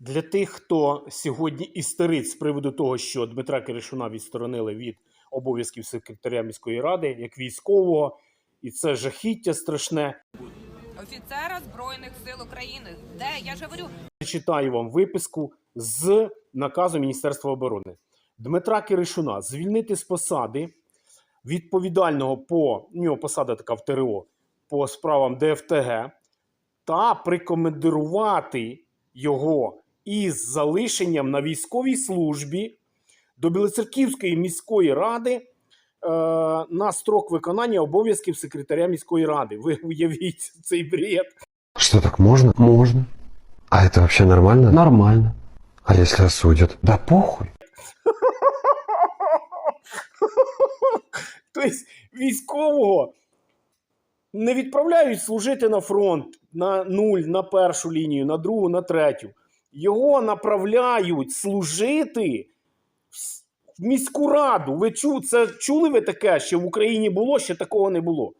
Для тих, хто сьогодні істерить з приводу того, що Дмитра Киришуна відсторонили від обов'язків секретаря міської ради як військового, і це жахіття страшне. офіцера Збройних сил України. Де я ж говорю, Читаю вам виписку з наказу Міністерства оборони. Дмитра Киришуна звільнити з посади відповідального по у нього посада така в ТРО по справам ДФТГ та прикомендувати його із залишенням на військовій службі до Білоцерківської міської ради е, на строк виконання обов'язків секретаря міської ради. Ви уявіть цей бред. Что так можно? Можно. А это вообще нормально? Нормально. А если осудят? Да похуй. Тобто військового не відправляють служити на фронт на нуль, на першу лінію, на другу, на третю. Його направляють служити в міську раду. Ви чу, це чули ви таке, що в Україні було, ще такого не було.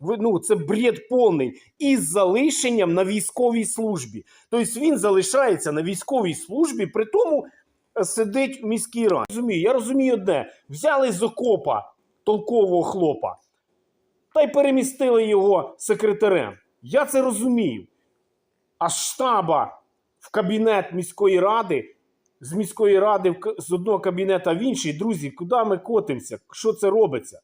Ви, ну, це бред повний. Із залишенням на військовій службі. Тобто він залишається на військовій службі, при тому е, сидить в міській раді. Розумію, я розумію одне: взяли з окопа толкового хлопа та й перемістили його секретарем. Я це розумію. А штаба в кабінет міської ради, з міської ради в з одного кабінета в інший, друзі, куди ми котимося? Що це робиться?